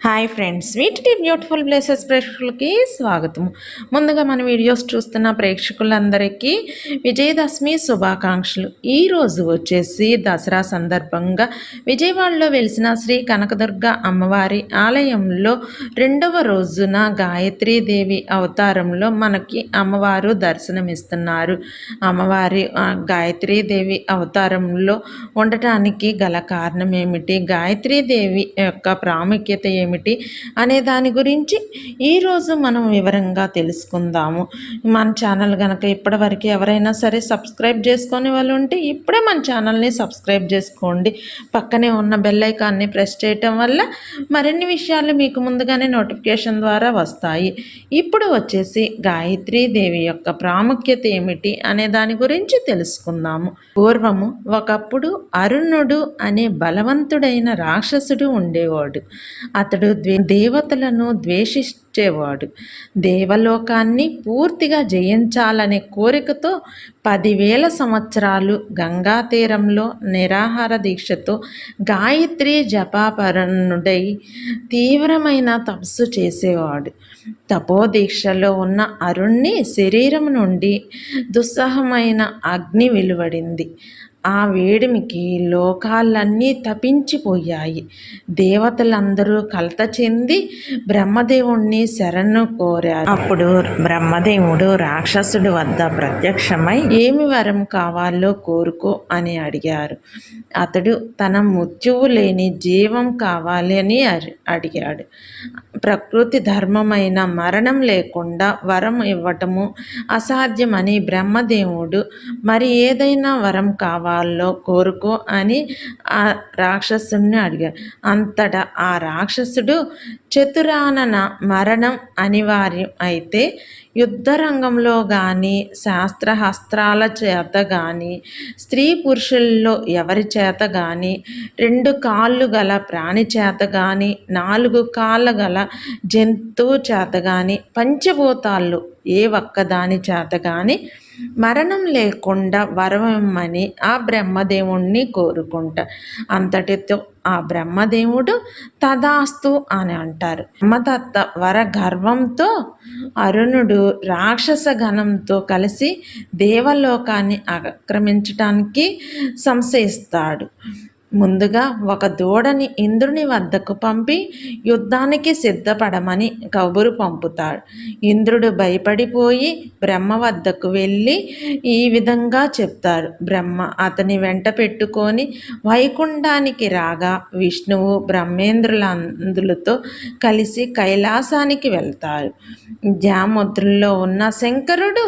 Hi friends వీటి beautiful places ప్రేక్షకులకి స్వాగతం. ముందుగా మన వీడియోస్ చూస్తున్న ప్రేక్షకులందరికీ విజయదశమి శుభాకాంక్షలు. ఈరోజు వచ్చేసి దసరా సందర్భంగా విజయవాడలో వెలిసిన శ్రీ కనకదుర్గ అమ్మవారి ఆలయంలో రెండవ రోజున గాయత్రీదేవి అవతారంలో మనకి అమ్మవారు దర్శనమిస్తున్నారు. అమ్మవారి గాయత్రీదేవి అవతారంలో ఉండటానికి గల కారణం ఏమిటి గాయత్రీదేవి యొక్క ప్రాముఖ్యత ఏమిటి ఏమిటి అనే దాని గురించి ఈరోజు మనం వివరంగా తెలుసుకుందాము. మన ఛానల్ కనుక ఇప్పటివరకు ఎవరైనా సరే సబ్స్క్రైబ్ చేసుకొని వాళ్ళు ఉంటే ఇప్పుడే మన ఛానల్ని సబ్స్క్రైబ్ చేసుకోండి. పక్కనే ఉన్న బెల్ ఐకాన్ని ప్రెస్ చేయటం వల్ల మరిన్ని విషయాలు మీకు ముందుగానే నోటిఫికేషన్ ద్వారా వస్తాయి. ఇప్పుడు వచ్చేసి గాయత్రీ దేవి యొక్క ప్రాముఖ్యత ఏమిటి అనే దాని గురించి తెలుసుకుందాము. పూర్వము ఒకప్పుడు అరుణుడు అనే బలవంతుడైన రాక్షసుడు ఉండేవాడు. అతడు అతడు దేవతలను ద్వేషించేవాడు. దేవలోకాన్ని పూర్తిగా జయించాలనే కోరికతో పదివేల సంవత్సరాలు గంగా తీరంలో నిరాహార దీక్షతో గాయత్రి జపాపరణుడై తీవ్రమైన తపస్సు చేసేవాడు. తపోదీక్షలో ఉన్న అరుణ్ణి శరీరం నుండి దుస్సహమైన అగ్ని వెలువడింది. ఆ వేడిమికి లోకాలన్నీ తపించిపోయాయి. దేవతలందరూ కలత చెంది బ్రహ్మదేవుణ్ణి శరణు కోరారు. అప్పుడు బ్రహ్మదేవుడు రాక్షసుడి వద్ద ప్రత్యక్షమై ఏమి వరం కావాలో కోరుకో అని అడిగారు. అతడు తన మృత్యువు లేని జీవం కావాలి అని అడిగాడు. ప్రకృతి ధర్మమైన మరణం లేకుండా వరం ఇవ్వటము అసాధ్యమని బ్రహ్మదేవుడు మరి ఏదైనా వరం కావాలి? వాళ్ళలో కోరుకో అని ఆ రాక్షసుని అడిగారు అంతటా ఆ రాక్షసుడు చతురానన మరణం అనివార్యం అయితే యుద్ధరంగంలో కానీ శాస్త్రహస్త్రాల చేత కానీ స్త్రీ పురుషుల్లో ఎవరి చేత కానీ రెండు కాళ్ళు గల ప్రాణి చేత కానీ నాలుగు కాళ్ళ గల జంతువు చేత కానీ పంచభూతాల్లో ఏ ఒక్కదాని చేత కానీ మరణం లేకుండా వరమని ఆ బ్రహ్మదేవుణ్ణి కోరుకుంటా. అంతటితో ఆ బ్రహ్మదేవుడు తదాస్తు అని అంటారు. బ్రహ్మదత్త వర గర్వంతో అరుణుడు రాక్షస గణంతో కలిసి దేవలోకాన్ని ఆక్రమించటానికి సంశయిస్తాడు. ముందుగా ఒక దూడని ఇంద్రుని వద్దకు పంపి యుద్ధానికి సిద్ధపడమని కబురు పంపుతాడు. ఇంద్రుడు భయపడిపోయి బ్రహ్మ వద్దకు వెళ్ళి ఈ విధంగా చెప్తారు బ్రహ్మ అతని వెంట పెట్టుకొని వైకుంఠానికి రాగా విష్ణువు బ్రహ్మేంద్రులందులతో కలిసి కైలాసానికి వెళ్తారు. జాముద్రుల్లో ఉన్న శంకరుడు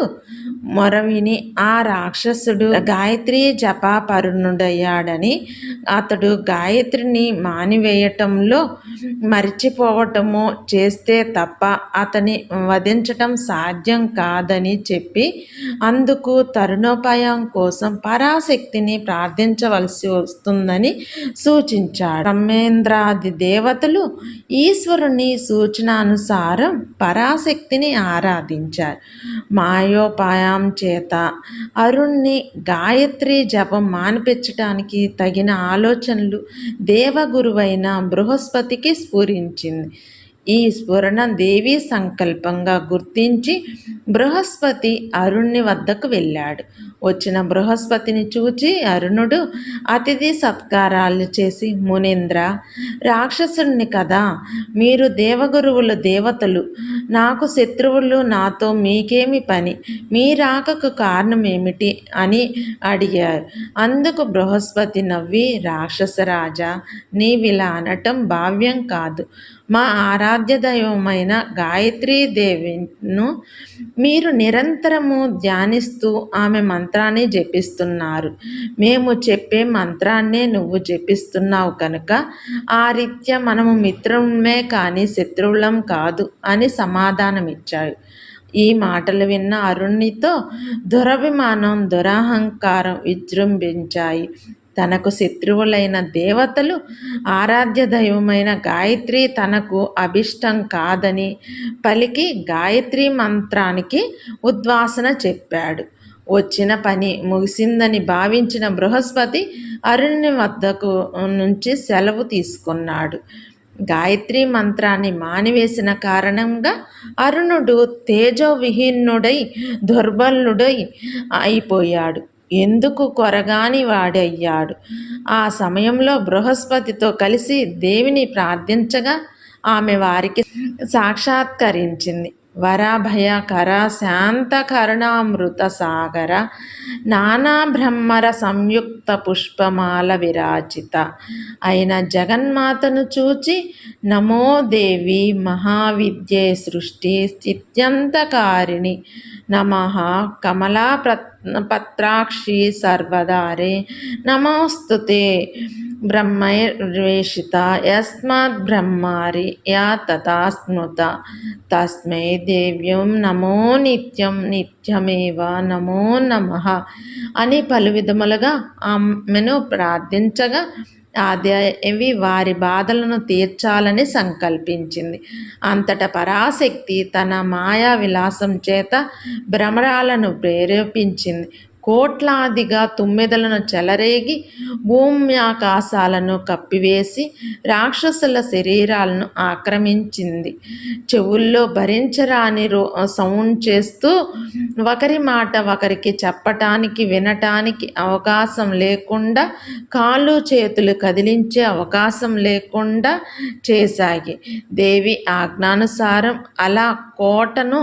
మొరవిని ఆ రాక్షసుడు గాయత్రి జపాపరుణుడయ్యాడని అతడు గాయత్రిని మానివేయటంలో మరిచిపోవటము చేస్తే తప్ప అతని వధించటం సాధ్యం కాదని చెప్పి అందుకు తరుణోపాయం కోసం పరాశక్తిని ప్రార్థించవలసి వస్తుందని సూచించాడు. బ్రహ్మేంద్రాది దేవతలు ఈశ్వరుని సూచనానుసారం పరాశక్తిని ఆరాధించారు. మాయోపాయం చేత అరుణ్ణి గాయత్రి జపం మానిపించటానికి తగిన ఆలోచనలు దేవగురువైన బృహస్పతికి స్ఫురించింది. ఈ స్ఫురణ దేవీ సంకల్పంగా గుర్తించి బృహస్పతి అరుణ్ణి వద్దకు వెళ్ళాడు. వచ్చిన బృహస్పతిని చూచి అరుణుడు అతిథి సత్కారాలు చేసి మునేంద్ర రాక్షసుణ్ణి కదా మీరు దేవగురువులు దేవతలు. నాకు శత్రువులు నాతో మీకేమి పని? మీ రాకకు కారణం ఏమిటి? అని అడిగారు. అందుకు బృహస్పతి నవ్వి రాక్షస రాజా నీవిలా అనటం భావ్యం కాదు. మా ఆరాధ దైవమైన గాయత్రీదేవిను మీరు నిరంతరము ధ్యానిస్తూ ఆమె మంత్రాన్ని జపిస్తున్నారు. మేము చెప్పే మంత్రాన్నే నువ్వు జపిస్తున్నావు కనుక ఆ రీత్యా మనము మిత్రమే కానీ శత్రువులం కాదు అని సమాధానమిచ్చాడు ఈ మాటలు విన్న అరుణ్ణితో దురభిమానం దురహంకారం విజృంభించాయి. తనకు శత్రువులైన దేవతలు ఆరాధ్య దైవమైన గాయత్రి తనకు అభిష్టం కాదని పలికి గాయత్రి మంత్రానికి ఉద్వాసన చెప్పాడు. వచ్చిన పని ముగిసిందని భావించిన బృహస్పతి అరుణ్ణి వద్దకు నుంచి సెలవు తీసుకున్నాడు. గాయత్రి మంత్రాన్ని మానివేసిన కారణంగా అరుణుడు తేజోవిహీనుడై దుర్బలుడై అయిపోయాడు. ఎందుకు కొరగాని వాడయ్యాడు. ఆ సమయంలో బృహస్పతితో కలిసి దేవిని ప్రార్థించగా ఆమె వారికి సాక్షాత్కరించింది. వరాభయకర శాంత కరుణామృత సాగర నానా బ్రహ్మర సంయుక్త పుష్పమాల విరాజిత. అయిన జగన్మాతను చూచి నమో దేవి మహావిద్యే సృష్టి స్థిత్యంతకారిణి నమ కమలా పత్రాక్షి సర్వదారే నమోస్తుతే బ్రహ్మైర్వేషిత యస్మాత్ బ్రహ్మారి యా తథా స్మృత తస్మై దేవ్యం నమో నిత్యం నిత్యమేవ నమో నమ అని పలు విధములుగా ఆమెను ప్రార్థించగా ఆ వారి బాధలను తీర్చాలని సంకల్పించింది. అంతట పరాశక్తి తన మాయా విలాసం చేత భ్రమరాలను ప్రేరేపించింది. కోట్లాదిగా తుమ్మెదలను చెలరేగి భూమి ఆకాశాలను కప్పివేసి రాక్షసుల శరీరాలను ఆక్రమించింది. చెవుల్లో భరించరాని రో సౌండ్ చేస్తూ ఒకరి మాట ఒకరికి చెప్పటానికి వినటానికి అవకాశం లేకుండా కాళ్ళు చేతులు కదిలించే అవకాశం లేకుండా చేశాయి. దేవి ఆజ్ఞానుసారం అలా కోటను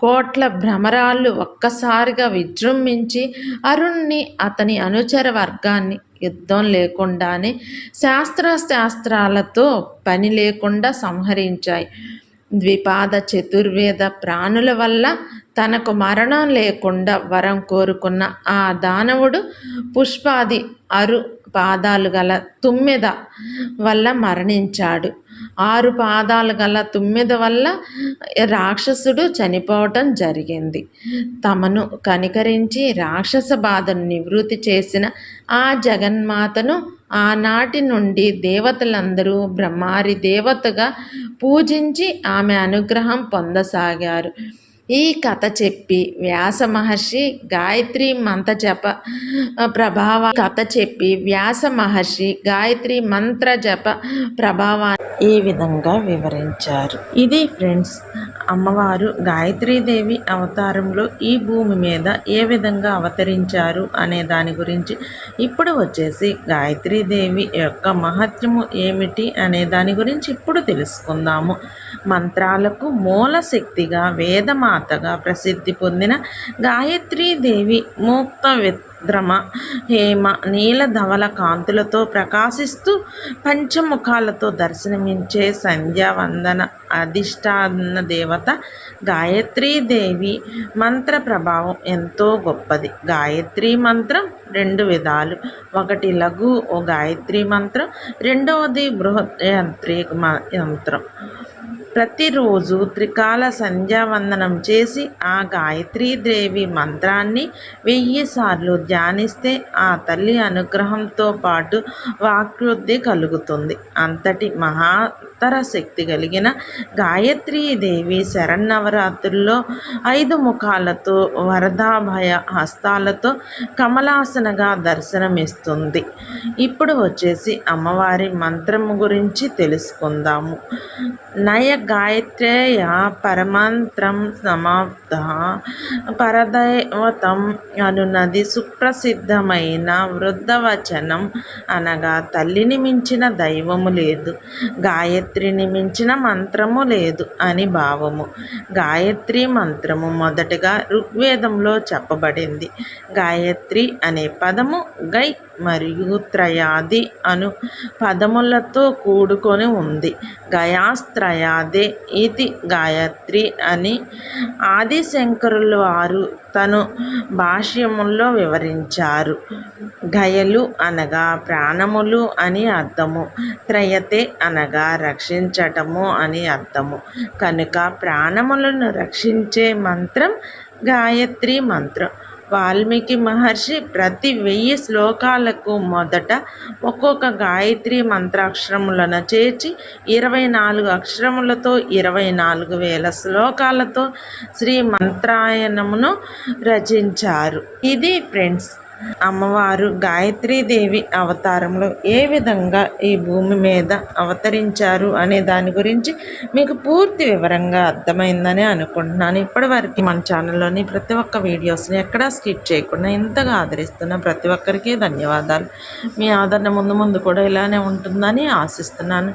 కోట్ల భ్రమరాళ్ళు ఒక్కసారిగా విజృంభించి అరుణ్ణి అతని అనుచర వర్గాన్ని యుద్ధం లేకుండానే శాస్త్రశాస్త్రాలతో పని లేకుండా సంహరించాయి. ద్విపాద చతుర్వేద ప్రాణుల వల్ల తనకు మరణం లేకుండా వరం కోరుకున్న ఆ దానవుడు పుష్పాది అరు పాదాలు గల తుమ్మెద వల్ల మరణించాడు. ఆరు పాదాలు గల తుమ్మెద వల్ల రాక్షసుడు చనిపోవటం జరిగింది. తమను కనికరించి రాక్షస బాధను నివృత్తి చేసిన ఆ జగన్మాతను ఆనాటి నుండి దేవతలందరూ బ్రహ్మారి దేవతగా పూజించి ఆమె అనుగ్రహం పొందసాగారు. ఈ కథ చెప్పి వ్యాస మహర్షి గాయత్రి మంత్ర జప ప్రభావ కథ చెప్పి వ్యాస మహర్షి గాయత్రి మంత్ర జప ప్రభావాన్ని ఈ విధంగా వివరించారు. ఇది ఫ్రెండ్స్ అమ్మవారు గాయత్రీదేవి అవతారంలో ఈ భూమి మీద ఏ విధంగా అవతరించారు అనే దాని గురించి ఇప్పుడు వచ్చేసి గాయత్రీదేవి యొక్క మహత్యము ఏమిటి అనే దాని గురించి ఇప్పుడు తెలుసుకుందాము. మంత్రాలకు మూల శక్తిగా వేదమాతగా ప్రసిద్ధి పొందిన గాయత్రీదేవి ముక్త ద్రమ హేమ నీల ధవల కాంతులతో ప్రకాశిస్తూ పంచముఖాలతో దర్శనమించే సంధ్యావందన అధిష్టాన దేవత గాయత్రీదేవి మంత్ర ప్రభావం ఎంతో గొప్పది. గాయత్రి మంత్రం రెండు విధాలు. ఒకటి లఘు ఓ గాయత్రి మంత్రం. రెండవది బృహత్ యంత్రిక మంత్రం ప్రతిరోజు త్రికాల సంధ్యావందనం చేసి ఆ గాయత్రీదేవి మంత్రాన్ని వెయ్యి సార్లు ధ్యానిస్తే ఆ తల్లి అనుగ్రహంతో పాటు వాక్వృద్ధి కలుగుతుంది. అంతటి మహాతర శక్తి కలిగిన గాయత్రీదేవి శరన్నవరాత్రుల్లో ఐదు ముఖాలతో వరదాభయ హస్తాలతో కమలాసనగా దర్శనమిస్తుంది. ఇప్పుడు వచ్చేసి అమ్మవారి మంత్రము గురించి తెలుసుకుందాము. నయ గాయత్రేయ పరమంత్రం సమాప్త పరదైవతం అనున్నది సుప్రసిద్ధమైన వృద్ధవచనం అనగా తల్లిని మించిన దైవము లేదు గాయత్రిని మించిన మంత్రము లేదు అని భావము. గాయత్రి మంత్రము మొదటగా ఋగ్వేదంలో చెప్పబడింది. గాయత్రి అనే పదము గై మరియు త్రయాది అను పదములతో కూడుకొని ఉంది. గయాస్త్రయాదే ఇది గాయత్రి అని ఆదిశంకరులు వారు తను భాష్యముల్లో వివరించారు. గయలు అనగా ప్రాణములు అని అర్థము. త్రయతే అనగా రక్షించటము అని అర్థము. కనుక ప్రాణములను రక్షించే మంత్రం గాయత్రి మంత్రం. వాల్మీకి మహర్షి ప్రతి వెయ్యి శ్లోకాలకు మొదట ఒక్కొక్క గాయత్రి మంత్రాక్షరములను చేర్చి ఇరవై నాలుగు అక్షరములతో ఇరవై నాలుగు వేల శ్లోకాలతో శ్రీ మంత్రాయనమును రచించారు. ఇది ఫ్రెండ్స్ అమ్మవారు గాయత్రీదేవి అవతారంలో ఏ విధంగా ఈ భూమి మీద అవతరించారు అనే దాని గురించి మీకు పూర్తి వివరంగా అర్థమైందని అనుకుంటున్నాను. ఇప్పటివరకు మన ఛానల్లోని ప్రతి ఒక్క వీడియోస్ని ఎక్కడా స్కిప్ చేయకుండా ఇంతగా ఆదరిస్తున్న ప్రతి ఒక్కరికి ధన్యవాదాలు. మీ ఆదరణ ముందు ముందు కూడా ఇలానే ఉంటుందని ఆశిస్తున్నాను.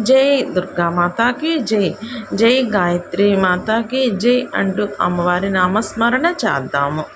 జై దుర్గా మాతాకి జై జై గాయత్రి మాతాకి జై అంటూ అమ్మవారి నామస్మరణ చేద్దాము.